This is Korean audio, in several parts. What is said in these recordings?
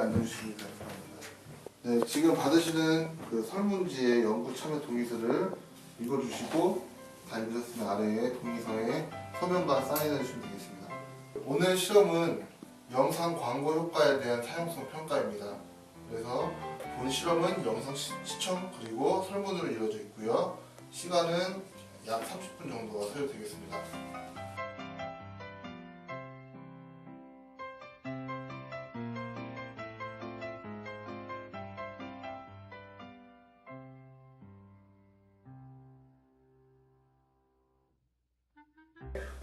앉아주시기 바랍니다. 네, 지금 받으시는 그 설문지의 연구 참여 동의서를 읽어주시고 다 읽으셨으면 아래에 동의서에 서명과 사인해 주시면 되겠습니다. 오늘 실험은 영상 광고 효과에 대한 사용성 평가입니다. 그래서 본 실험은 영상 시, 시청 그리고 설문으로 이루어져 있고요. 시간은 약 30분 정도가 소요되겠습니다.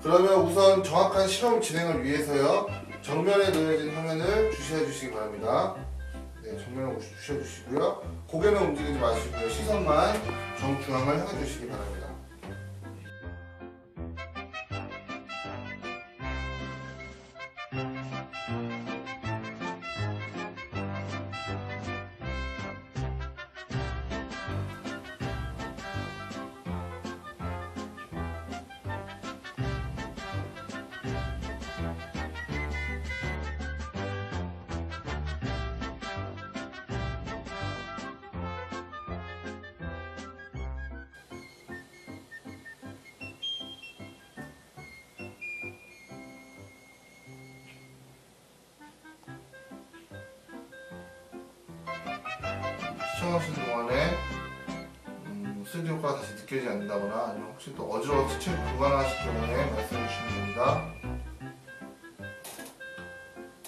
그러면 우선 정확한 실험 진행을 위해서요 정면에 놓여진 화면을 주시해 주시기 바랍니다. 네, 정면을 주시해 주시고요. 고개는 움직이지 마시고요. 시선만 정중앙을 향해 주시기 바랍니다. 청하시는 동안에 음, 슬기 효과가 다시 느껴지지 않는다거나 아니면 혹시 또 어지러워 시청 불가능하실 경우에 말씀해 주시면 됩니다.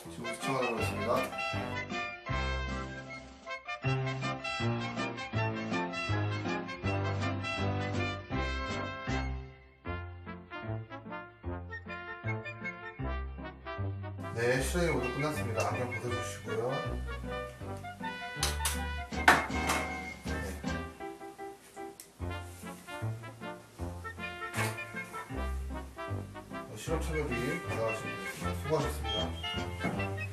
지금 시청하도록 하겠습니다. 네, 실험이 모두 끝났습니다. 안경 벗어주시고요. 실험 참여비 받아가시면. 수고하셨습니다.